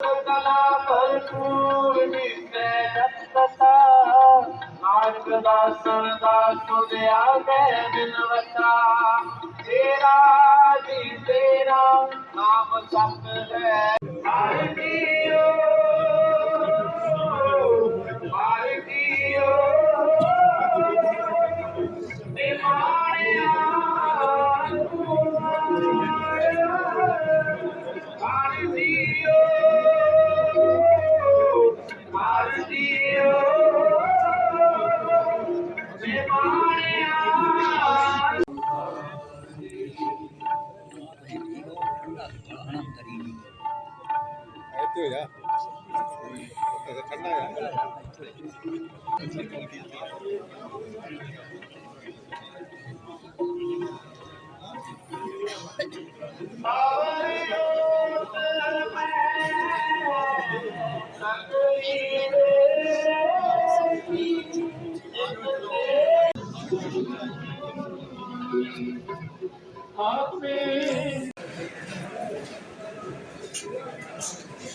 ਕਲਾ ਭਰਪੂਰ ਨਿਸੈ ਨਤਤਾ ਨਾਨਕ ਦਾਸਨ ਦਾ ਸੁਦਿਆ ਮੈਂ ਬਿਨਵਤਾ ਤੇਰਾ ਜੀ ਤੇਰਾ ਨਾਮ ਸਤ ਹੈ पीते हो या ठंडा है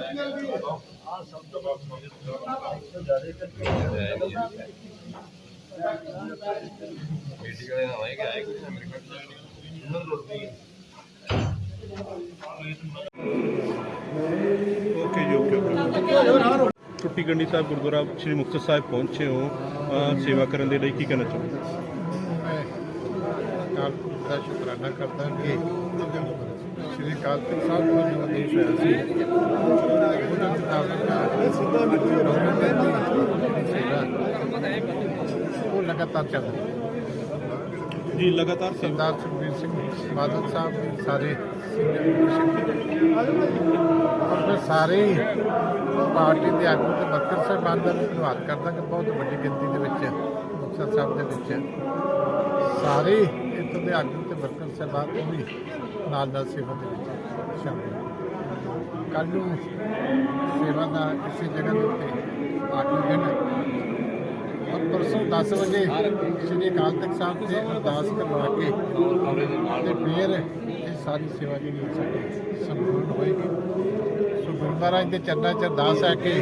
ਇੱਥੇ ਹੋ ਜਾ ਇਹ ਠੰਡਾ ਆ ਓਕੇ ਜੀ ਓਕੇ ਟੁੱਟੀ ਗੰਡੀ ਸਾਹਿਬ ਗੁਰਦੁਆਰਾ ਸ੍ਰੀ ਮੁਕਤਸਰ ਸਾਹਿਬ ਪਹੁੰਚੇ ਹੋ ਸੇਵਾ ਕਰਨ ਦੇ ਲਈ ਕੀ ਕਹਿਣਾ ਚਾਹੁੰਦੇ ਮੈਂ ਅਕਾਲ ਦਾ ਸ਼ੁਕਰਾਨਾ ਕਰਦਾ ਕਿ ਸ੍ਰੀ ਤਖਤ ਸਾਹਿਬ ਤੋਂ ਜੋ ਆਦੇਸ਼ ਹੋਇਆ ਸੀ। ਰੋਹਨ ਦੇ ਉਹ ਲਗਾਤਾਰ ਚੱਲ ਰਹੀ ਜੀ ਲਗਾਤਾਰ ਸਰਦਾਰ ਸੁਖਬੀਰ ਸਿੰਘ ਬਾਦਲ ਸਾਹਿਬ ਸਾਰੇ ਸਾਰੇ ਪਾਰਟੀ ਦੇ ਆਗੂ ਤੇ ਵਰਕਰ ਸਾਹਿਬਾਨ ਦਾ ਧੰਨਵਾਦ ਕਰਦਾ ਕਿ ਬਹੁਤ ਵੱਡੀ ਗਿਣਤੀ ਦੇ ਵਿੱਚ ਮੁਕਤਸਰ ਸਾਹਿਬ ਦੇ ਵਿੱਚ ਸਾਰੇ ਇੱਥੋਂ ਦੇ ਆਗੂ ਤੇ ਵਰਕਰ ਸਾਹਿਬਾਨ ਉਹ ਵੀ ਨਾਲ ਨਾਲ ਸੇਵਾ ਦੇ ਵਿੱਚ ਸ਼ਾਮਿਲ ਹੋਏ। ਕੱਲ੍ਹ ਨੂੰ ਸੇਵਾ ਦਾ ਕਿਸੇ ਜਗ੍ਹਾ ਦੇ ਉੱਤੇ ਆਖਰੀ ਦਿਨ ਹੈ ਔਰ ਪਰਸੋਂ 10 ਵਜੇ ਸ੍ਰੀ ਅਕਾਲ ਤਖਤ ਸਾਹਿਬ ਤੇ ਅਰਦਾਸ ਕਰਵਾ ਕੇ ਤੇ ਫਿਰ ਇਹ ਸਾਰੀ ਸੇਵਾ ਜਿਹੜੀ ਸਾਡੀ ਸੰਪੂਰਨ ਹੋਏਗੀ। ਸੋ ਗੁਰੂ ਮਹਾਰਾਜ ਦੇ ਚਰਨਾਂ 'ਚ ਅਰਦਾਸ ਹੈ ਕਿ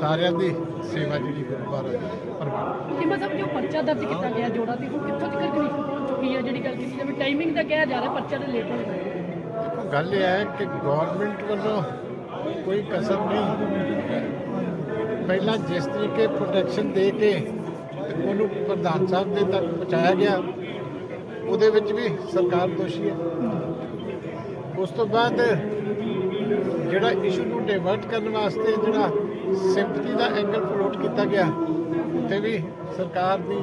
ਸਾਰਿਆਂ ਦੀ ਸੇਵਾ ਜਿਹੜੀ ਗੁਰੂ ਮਹਾਰਾਜ ਪ੍ਰਵਾਨ ਕਿ ਮਤਲਬ ਜੋ ਪਰਚਾ ਦਰਜ ਕੀਤਾ ਗਿਆ ਜੋੜਾ ਦੀ, ਉਹ ਕਿੱਥੋਂ ਤੱਕ ਕਲੀਅਰ ਪਹੁੰਚ ਹੈ ਜਿਹੜੀ ਗੱਲ ਕੀਤੀ, ਜਾਵੇ ਟਾਈਮਿੰਗ ਤਾਂ ਕਿਹਾ ਜਾ ਰਿਹਾ, ਪਰਚਾ ਦੇ ਲੇਟ ਹੋ ਗਿਆ। ਗੱਲ ਇਹ ਹੈ ਕਿ ਗਵਰਨਮੈਂਟ ਵੱਲੋਂ ਕੋਈ ਕਸਰ ਨਹੀਂ। ਪਹਿਲਾਂ ਜਿਸ ਤਰੀਕੇ ਪ੍ਰੋਟੈਕਸ਼ਨ ਦੇ ਕੇ ਉਹਨੂੰ ਪ੍ਰਧਾਨ ਸਾਹਿਬ ਦੇ ਤੱਕ ਪਹੁੰਚਾਇਆ ਗਿਆ, ਉਹਦੇ ਵਿੱਚ ਵੀ ਸਰਕਾਰ ਦੋਸ਼ੀ ਹੈ। ਉਸ ਤੋਂ ਬਾਅਦ ਜਿਹੜਾ ਇਸ਼ੂ ਨੂੰ ਡਾਇਵਰਟ ਕਰਨ ਵਾਸਤੇ ਜਿਹੜਾ ਸਿੰਪਥੀ ਦਾ ਐਂਗਲ ਫਲੋਟ ਕੀਤਾ ਗਿਆ, ਉੱਥੇ ਵੀ ਸਰਕਾਰ ਦੀ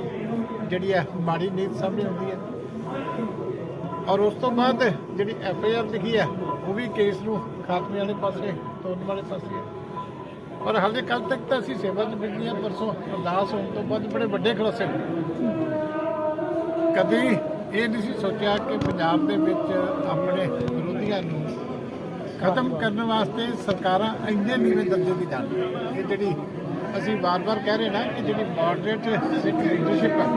ਜਿਹੜੀ ਹੈ ਮਾੜੀ ਨੀਤ ਸਾਹਮਣੇ ਆਉਂਦੀ ਹੈ ਔਰ ਉਸ ਤੋਂ ਬਾਅਦ ਜਿਹੜੀ ਐਫ ਆਈ ਆਰ ਲਿਖੀ ਹੈ ਉਹ ਵੀ ਕੇਸ ਨੂੰ ਖਾਤਮੇ ਵਾਲੇ ਪਾਸੇ ਤੋੜਨ ਵਾਲੇ ਪਾਸੇ। ਹੈ ਔਰ ਹਾਲੇ ਕੱਲ ਤੱਕ ਤਾਂ ਅਸੀਂ ਸੇਵਾ ਚ ਬਿਜਲੀ ਹਾਂ ਪਰਸੋਂ ਅਰਦਾਸ ਹੋਣ ਤੋਂ ਬਾਅਦ ਬੜੇ ਵੱਡੇ ਖੁਲਾਸੇ। ਹੋਏ। ਕਦੀ ਇਹ ਨਹੀਂ ਸੀ ਸੋਚਿਆ ਕਿ ਪੰਜਾਬ ਦੇ ਵਿੱਚ ਆਪਣੇ ਵਿਰੋਧੀਆਂ ਨੂੰ ਖਤਮ ਕਰਨ ਵਾਸਤੇ ਸਰਕਾਰਾਂ ਇੰਨੇ ਨੀਵੇਂ ਦਰਜੇ ਦੀ ਜਾਣ ਇਹ ਜਿਹੜੀ ਅਸੀਂ ਵਾਰ-ਵਾਰ ਕਹਿ ਰਹੇ ਨਾ ਕਿ ਜਿਹੜੀ ਮਾਡਰੇਟ ਸਿੱਖ ਲੀਡਰਸ਼ਿਪ ਹੈ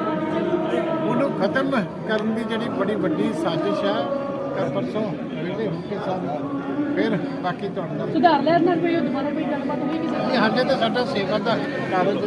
ਉਹਨੂੰ ਖਤਮ ਕਰਨ ਦੀ ਜਿਹੜੀ ਬੜੀ ਵੱਡੀ ਸਾਜ਼ਿਸ਼ ਹੈ ਕੱਲ੍ਹ ਪਰਸੋਂ ਵਿਹਲੇ ਹੋ ਕੇ ਸਾਨੂੰ ਫਿਰ ਬਾਕੀ ਤੁਹਾਡੇ ਨਾਲ ਸੁਧਾਰ ਲੈਣ ਨਾਲ ਕੋਈ ਦੁਬਾਰਾ ਕੋਈ ਗੱਲਬਾਤ ਹੋਈ ਕਿਸੇ ਹਾਲੇ ਤਾਂ ਸਾਡਾ ਸੇਵਾ ਦਾ ਕਾਰਜ